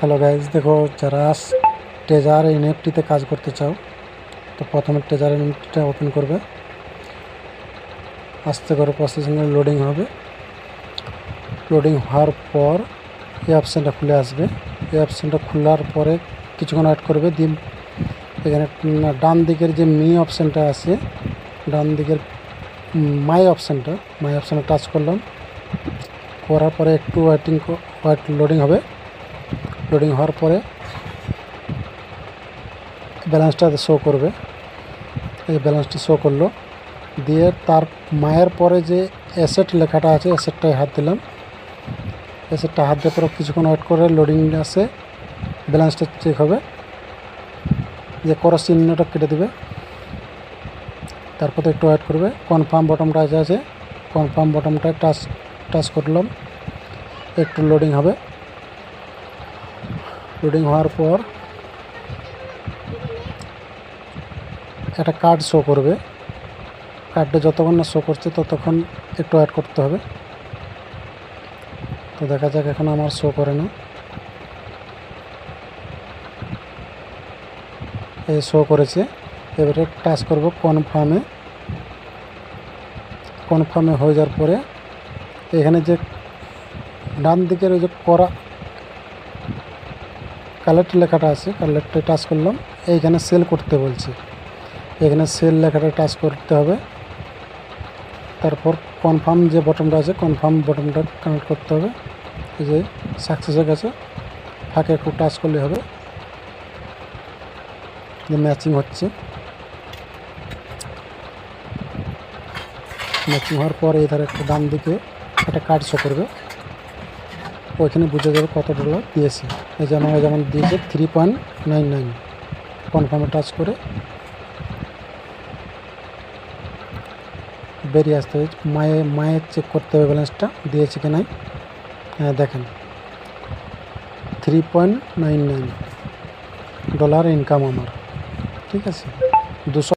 Hello guys দেখো যারা treasure এনএফটিতে কাজ করতে চাও, তো প্রথমে ট্রেজার এনএফটিটা ওপেন করবে। আস্তে করে প্রসেসিংয়ে লোডিং হবে। লোডিং হওয়ার পর এই অপশানটা খুলে আসবে। এই অপশানটা খোলার পরে কিছুক্ষণ ওয়েট করবে। দিয়ে এখানে ডান দিকের যে মি অপশানটা আছে, ডান দিকের মাই অপশানটা মাই অপশানে টাচ করলাম। করার পরে একটু ওয়েটিং ওয়েট লোডিং হবে। লোডিং হওয়ার পরে ব্যালেন্সটা শো করবে। এই ব্যালেন্সটা শো করল। দিয়ে তার মায়ের পরে যে অ্যাসেট লেখাটা আছে অ্যাসেটটায় হাত দিলাম। অ্যাসেটটা হাত দেওয়ার পর কিছুক্ষণ ওয়েট করে লোডিং আসে ব্যালেন্সটা চেক হবে। যে করস চিহ্নটা কেটে দেবে। তারপর একটু ওয়েট করবে। কনফার্ম বটমটা যে আছে কনফার্ম বটমটায় টাচ টাচ করলাম। একটু লোডিং হবে। লোডিং হওয়ার পর একটা কার্ড শো করবে। কার্ডটা যতক্ষণ না শো করছে, ততক্ষণ একটু অ্যাড করতে হবে। তো দেখা যাক এখন আমার শো করে না। এই শো করেছে। এবারে টাচ করব কনফার্মে কনফার্মে হয়ে যাওয়ার পরে এখানে যে ডান দিকের ওই যে করা কালেক্ট লেখাটা আছে, কালেক্টে টাচ করলাম। এইখানে সেল করতে বলছে। এখানে সেল লেখাটা টাচ করতে হবে। তারপর কনফার্ম যে বটনটা আছে কনফার্ম বটনটা কানেক্ট করতে হবে। এই যে সাকসেস হয়ে গেছে, ফাঁকে একটু টাচ করলে হবে। যে ম্যাচিং হচ্ছে। ম্যাচিং হওয়ার পর ধারে একটা ডান দিকে একটা কার্ড শো করবে। ওইখানে বুঝে যাবে কত ডলার দিয়েছে। এই যেমন যেমন দিয়েছে থ্রি পয়েন্ট নাইন নাইন কনফার্মে টাচ করে বেরিয়ে আসতে হবে। মায়ে, মায়ের চেক করতে হবে ব্যালেন্সটা দিয়েছে কি নাই? হ্যাঁ দেখেন। Three point nine nine dollar income আমার। ঠিক আছে? দুশো